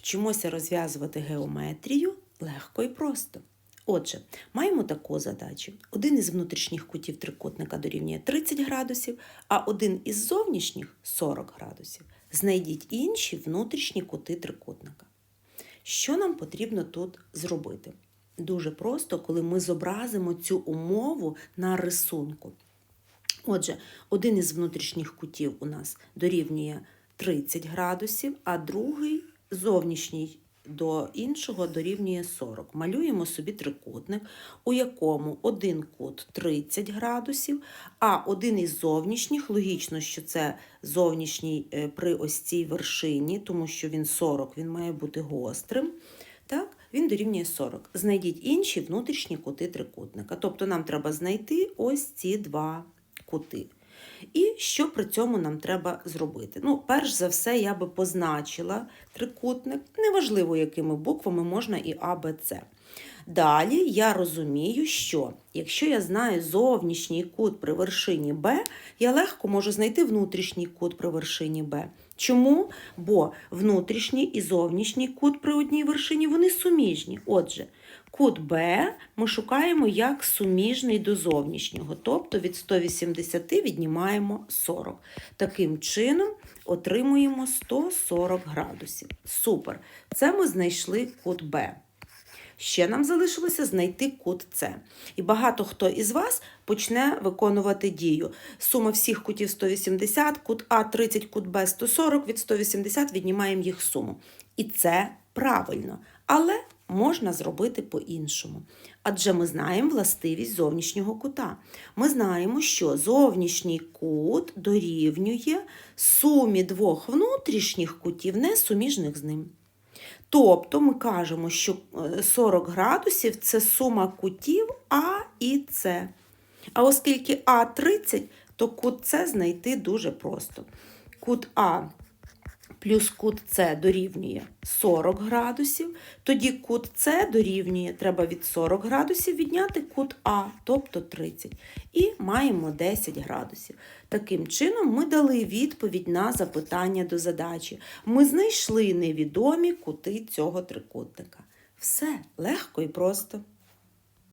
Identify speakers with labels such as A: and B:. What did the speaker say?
A: Вчимося розв'язувати геометрію легко і просто. Отже, маємо таку задачу. Один із внутрішніх кутів трикутника дорівнює 30 градусів, а один із зовнішніх 40 градусів. Знайдіть інші внутрішні кути трикутника. Що нам потрібно тут зробити? Дуже просто, коли ми зобразимо цю умову на рисунку. Отже, один із внутрішніх кутів у нас дорівнює 30 градусів, а другий зовнішній до іншого дорівнює 40. Малюємо собі трикутник, у якому один кут 30 градусів, а один із зовнішніх, логічно, що це зовнішній е, при ось цій вершині, тому що він 40, він має бути гострим. Так, він дорівнює 40. Знайдіть інші внутрішні кути трикутника. Тобто нам треба знайти ось ці два кути. І що при цьому нам треба зробити? Ну, перш за все, я би позначила трикутник, неважливо, якими буквами можна і А, Б, С. Далі я розумію, що якщо я знаю зовнішній кут при вершині Б, я легко можу знайти внутрішній кут при вершині Б. Чому? Бо внутрішній і зовнішній кут при одній вершині вони суміжні. Отже, кут Б ми шукаємо як суміжний до зовнішнього, тобто від 180 віднімаємо 40. Таким чином отримуємо 140 градусів. Супер! Це ми знайшли кут Б. Ще нам залишилося знайти кут С. І багато хто із вас почне виконувати дію. Сума всіх кутів 180, кут А 30, кут Б 140, від 180 віднімаємо їх суму. І це правильно, але можна зробити по-іншому. Адже ми знаємо властивість зовнішнього кута. Ми знаємо, що зовнішній кут дорівнює сумі двох внутрішніх кутів, не суміжних з ним. Тобто ми кажемо, що е, 40 градусів це сума кутів А і С. А оскільки А 30, то кут С знайти дуже просто. Кут А плюс кут С дорівнює 40 градусів, тоді кут С дорівнює, треба від 40 градусів відняти кут А, тобто 30. І маємо 10 градусів. Таким чином, ми дали відповідь на запитання до задачі. Ми знайшли невідомі кути цього трикутника. Все легко і просто.